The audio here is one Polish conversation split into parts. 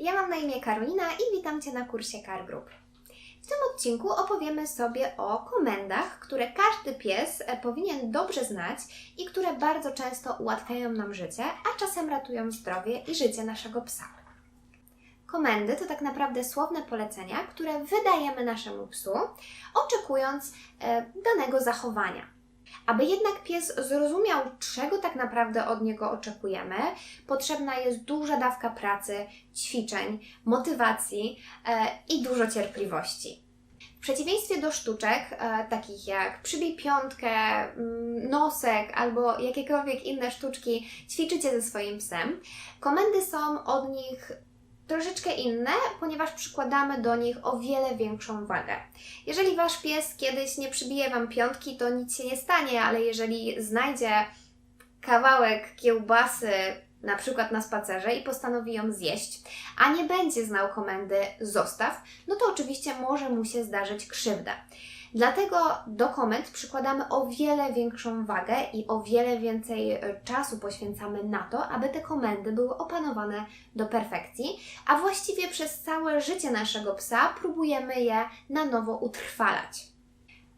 Ja mam na imię Karolina i witam Cię na kursie Car Group. W tym odcinku opowiemy sobie o komendach, które każdy pies e, powinien dobrze znać i które bardzo często ułatwiają nam życie, a czasem ratują zdrowie i życie naszego psa. Komendy to tak naprawdę słowne polecenia, które wydajemy naszemu psu, oczekując e, danego zachowania. Aby jednak pies zrozumiał, czego tak naprawdę od niego oczekujemy, potrzebna jest duża dawka pracy, ćwiczeń, motywacji e, i dużo cierpliwości. W przeciwieństwie do sztuczek, e, takich jak przybij piątkę, mm, nosek albo jakiekolwiek inne sztuczki ćwiczycie ze swoim psem, komendy są od nich troszeczkę inne, ponieważ przykładamy do nich o wiele większą wagę. Jeżeli wasz pies kiedyś nie przybije wam piątki, to nic się nie stanie, ale jeżeli znajdzie kawałek kiełbasy, na przykład na spacerze i postanowi ją zjeść, a nie będzie znał komendy zostaw, no to oczywiście może mu się zdarzyć krzywda. Dlatego do komend przykładamy o wiele większą wagę i o wiele więcej e, czasu poświęcamy na to, aby te komendy były opanowane do perfekcji, a właściwie przez całe życie naszego psa próbujemy je na nowo utrwalać.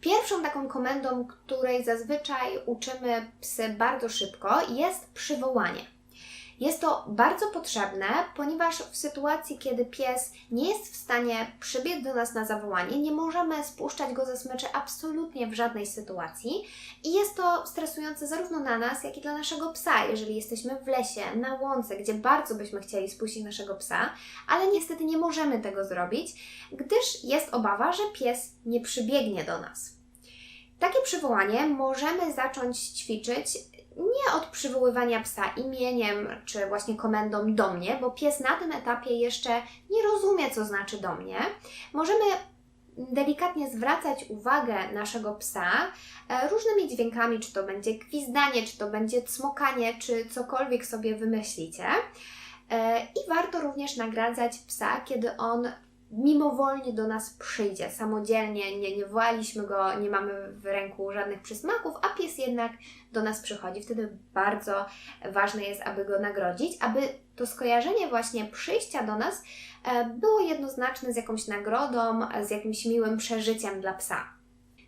Pierwszą taką komendą, której zazwyczaj uczymy psy bardzo szybko, jest przywołanie. Jest to bardzo potrzebne, ponieważ w sytuacji, kiedy pies nie jest w stanie przybiec do nas na zawołanie, nie możemy spuszczać go ze smyczy absolutnie w żadnej sytuacji i jest to stresujące zarówno na nas, jak i dla naszego psa, jeżeli jesteśmy w lesie, na łące, gdzie bardzo byśmy chcieli spuścić naszego psa, ale niestety nie możemy tego zrobić, gdyż jest obawa, że pies nie przybiegnie do nas. Takie przywołanie możemy zacząć ćwiczyć nie od przywoływania psa imieniem czy właśnie komendą do mnie, bo pies na tym etapie jeszcze nie rozumie, co znaczy do mnie. Możemy delikatnie zwracać uwagę naszego psa e, różnymi dźwiękami, czy to będzie gwizdanie, czy to będzie cmokanie, czy cokolwiek sobie wymyślicie. E, I warto również nagradzać psa, kiedy on mimowolnie do nas przyjdzie, samodzielnie, nie, nie wołaliśmy go, nie mamy w ręku żadnych przysmaków, a pies jednak do nas przychodzi. Wtedy bardzo ważne jest, aby go nagrodzić, aby to skojarzenie właśnie przyjścia do nas e, było jednoznaczne z jakąś nagrodą, z jakimś miłym przeżyciem dla psa.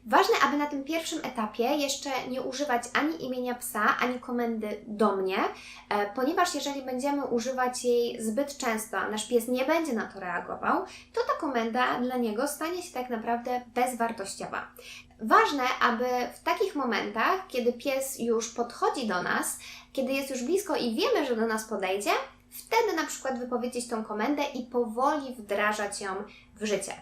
Ważne, aby na tym pierwszym etapie jeszcze nie używać ani imienia psa, ani komendy do mnie, e, ponieważ jeżeli będziemy używać jej zbyt często, a nasz pies nie będzie na to reagował, to ta komenda dla niego stanie się tak naprawdę bezwartościowa. Ważne, aby w takich momentach, kiedy pies już podchodzi do nas, kiedy jest już blisko i wiemy, że do nas podejdzie, wtedy na przykład wypowiedzieć tą komendę i powoli wdrażać ją w życie.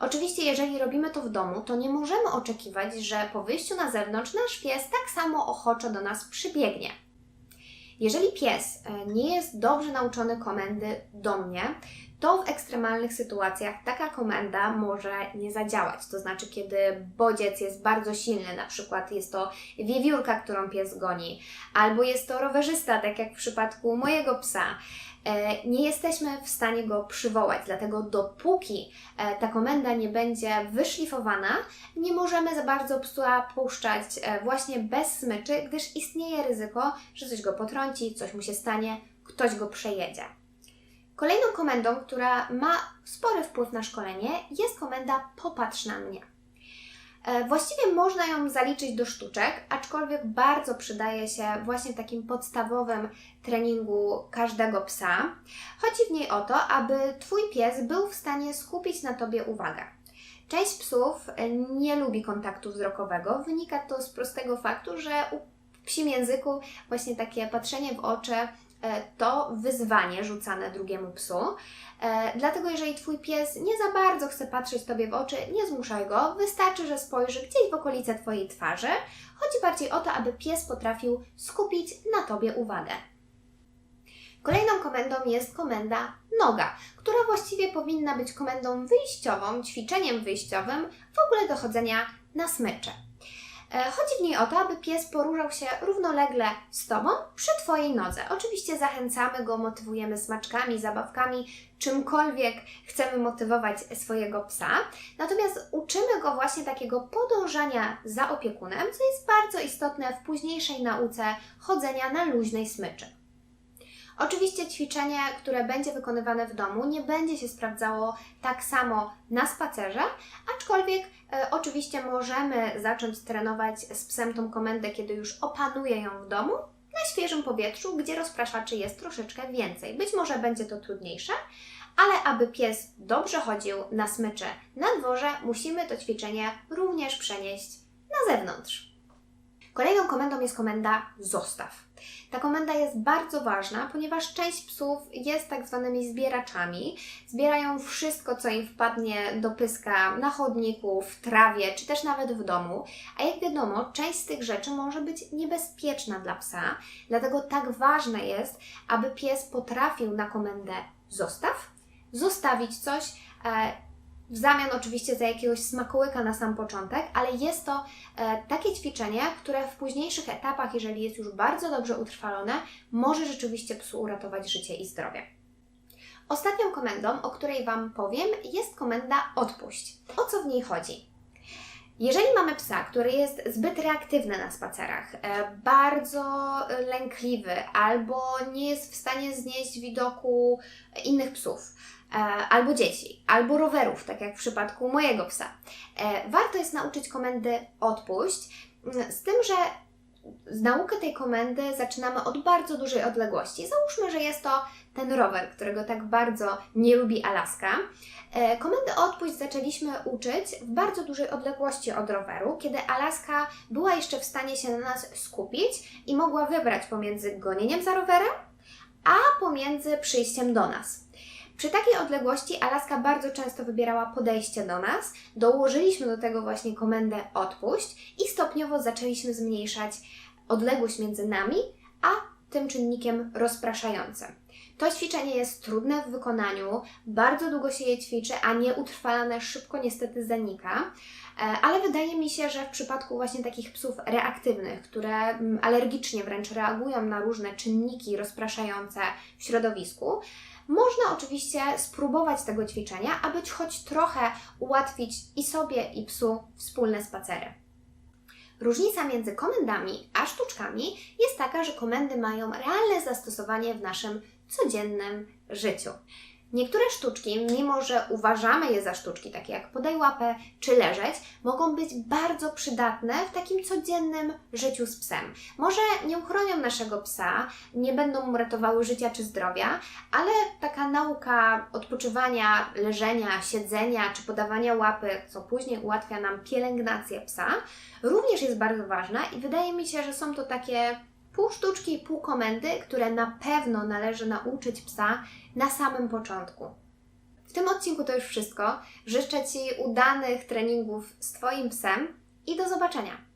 Oczywiście, jeżeli robimy to w domu, to nie możemy oczekiwać, że po wyjściu na zewnątrz nasz pies tak samo ochoczo do nas przybiegnie. Jeżeli pies e, nie jest dobrze nauczony komendy do mnie, to w ekstremalnych sytuacjach taka komenda może nie zadziałać. To znaczy, kiedy bodziec jest bardzo silny, na przykład jest to wiewiórka, którą pies goni, albo jest to rowerzysta, tak jak w przypadku mojego psa. E, nie jesteśmy w stanie go przywołać, dlatego dopóki e, ta komenda nie będzie wyszlifowana, nie możemy za bardzo psa puszczać e, właśnie bez smyczy, gdyż istnieje ryzyko, że coś go potrąci, coś mu się stanie, ktoś go przejedzie. Kolejną komendą, która ma spory wpływ na szkolenie, jest komenda popatrz na mnie. E, właściwie można ją zaliczyć do sztuczek, aczkolwiek bardzo przydaje się właśnie w takim podstawowym treningu każdego psa. Chodzi w niej o to, aby Twój pies był w stanie skupić na Tobie uwagę. Część psów nie lubi kontaktu wzrokowego. Wynika to z prostego faktu, że u psim języku właśnie takie patrzenie w oczy E, to wyzwanie rzucane drugiemu psu. E, dlatego, jeżeli Twój pies nie za bardzo chce patrzeć Tobie w oczy, nie zmuszaj go, wystarczy, że spojrzy gdzieś w okolice Twojej twarzy. Chodzi bardziej o to, aby pies potrafił skupić na Tobie uwagę. Kolejną komendą jest komenda noga, która właściwie powinna być komendą wyjściową, ćwiczeniem wyjściowym w ogóle dochodzenia na smycze. E, chodzi w niej o to, aby pies poruszał się równolegle z Tobą przy Twojej nodze. Oczywiście zachęcamy go, motywujemy smaczkami, zabawkami, czymkolwiek chcemy motywować swojego psa. Natomiast uczymy go właśnie takiego podążania za opiekunem, co jest bardzo istotne w późniejszej nauce chodzenia na luźnej smyczy. Oczywiście ćwiczenie, które będzie wykonywane w domu, nie będzie się sprawdzało tak samo na spacerze, aczkolwiek e, oczywiście możemy zacząć trenować z psem tą komendę, kiedy już opanuje ją w domu, na świeżym powietrzu, gdzie rozpraszaczy jest troszeczkę więcej. Być może będzie to trudniejsze, ale aby pies dobrze chodził na smycze na dworze, musimy to ćwiczenie również przenieść na zewnątrz. Kolejną komendą jest komenda zostaw. Ta komenda jest bardzo ważna, ponieważ część psów jest tak zwanymi zbieraczami. Zbierają wszystko, co im wpadnie do pyska na chodniku, w trawie, czy też nawet w domu. A jak wiadomo, część z tych rzeczy może być niebezpieczna dla psa, dlatego tak ważne jest, aby pies potrafił na komendę zostaw, zostawić coś. E, w zamian oczywiście za jakiegoś smakołyka na sam początek, ale jest to e, takie ćwiczenie, które w późniejszych etapach, jeżeli jest już bardzo dobrze utrwalone, może rzeczywiście psu uratować życie i zdrowie. Ostatnią komendą, o której Wam powiem, jest komenda odpuść. O co w niej chodzi? Jeżeli mamy psa, który jest zbyt reaktywny na spacerach, e, bardzo lękliwy albo nie jest w stanie znieść widoku innych psów, e, albo dzieci, albo rowerów, tak jak w przypadku mojego psa, e, warto jest nauczyć komendy odpuść, z tym, że naukę tej komendy zaczynamy od bardzo dużej odległości. Załóżmy, że jest to ten rower, którego tak bardzo nie lubi Alaska. E, Komendy odpuść zaczęliśmy uczyć w bardzo dużej odległości od roweru, kiedy Alaska była jeszcze w stanie się na nas skupić i mogła wybrać pomiędzy gonieniem za rowerem, a pomiędzy przyjściem do nas. Przy takiej odległości Alaska bardzo często wybierała podejście do nas, dołożyliśmy do tego właśnie komendę odpuść i stopniowo zaczęliśmy zmniejszać odległość między nami a tym czynnikiem rozpraszającym. To ćwiczenie jest trudne w wykonaniu, bardzo długo się je ćwiczy, a nieutrwalane szybko niestety zanika. E, Ale wydaje mi się, że w przypadku właśnie takich psów reaktywnych, które mm, alergicznie wręcz reagują na różne czynniki rozpraszające w środowisku, można oczywiście spróbować tego ćwiczenia, aby choć trochę ułatwić i sobie, i psu wspólne spacery. Różnica między komendami a sztuczkami jest taka, że komendy mają realne zastosowanie w naszym codziennym życiu. Niektóre sztuczki, mimo że uważamy je za sztuczki, takie jak podaj łapę czy leżeć, mogą być bardzo przydatne w takim codziennym życiu z psem. Może nie uchronią naszego psa, nie będą mu ratowały życia czy zdrowia, ale taka nauka odpoczywania, leżenia, siedzenia czy podawania łapy, co później ułatwia nam pielęgnację psa, również jest bardzo ważna i wydaje mi się, że są to takie pół sztuczki i pół komendy, które na pewno należy nauczyć psa na samym początku. W tym odcinku to już wszystko. Życzę Ci udanych treningów z Twoim psem i do zobaczenia.